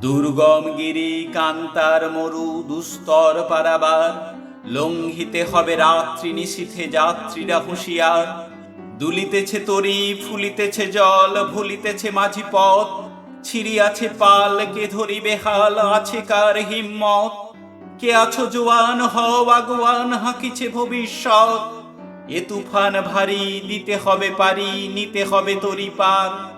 দুর্গম গিরি কান্তার মরু দুস্তর পারাবার, লঙ্ঘিতে হবে রাত্রি নিশীথে যাত্রীরা হুঁশিয়ার। দুলিতেছে তরি, ফুলিতেছে জল, ভুলিতেছে মাঝি পথ। ছিড়িয়াছে পাল, কে ধরিবে হাল, আছে কার হিম্মত? কে আছো জোয়ান, হও আগুয়ান, হাঁকিছে ভবিষ্যৎ? এ তুফান ভারী, দিতে হবে পারি, নিতে হবে তরি পার।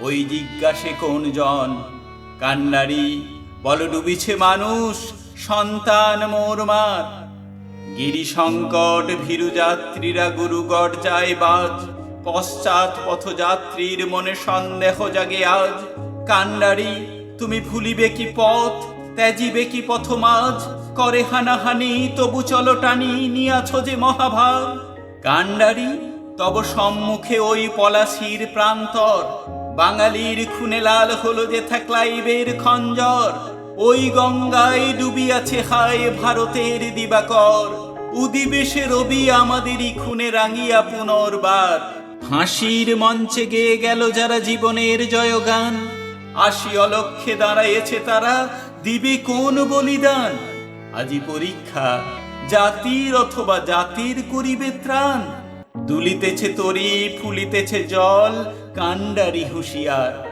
ওই জিজ্ঞাসে কোন জন? কান্ডারি বল ডুবিছে মানুষ, সন্তান মোর মার। গিরি সংকট ভীরু যাত্রীরা গুরুগড় যায় বাজ। পশ্চাৎ পথযাত্রীর মনে সন্দেহ জাগে আজ। কান্ডারি তুমি ভুলিবে কি পথ, ত্যাজিবে কি পথ মাঝ করে হানাহানি, তবু চলো টানি, নিয়াছ যে মহাভার কান্ডারি তব সম্মুখে ওই পলাশির প্রান্তর। বাঙালির খুনে লাল হলো যে থাকলাইবের খঞ্জর। ওই গঙ্গায় ডুবিয়াছে হায় ভারতের দিবাকর। উদিবেশে রবি আমাদেরই খুনে রাঙিয়া পুনর্বার। হাসির মঞ্চে গেয়ে গেল যারা জীবনের জয়গান। আশি অলক্ষে দাঁড়াইছে তারা, দিবে কোন বলিদান? আজি পরীক্ষা, জাতির অথবা জাতির করিবে ত্রাণ। দুলিতেছে তরি ফুলিতেছে জল কান্ডারি হুঁশিয়ার।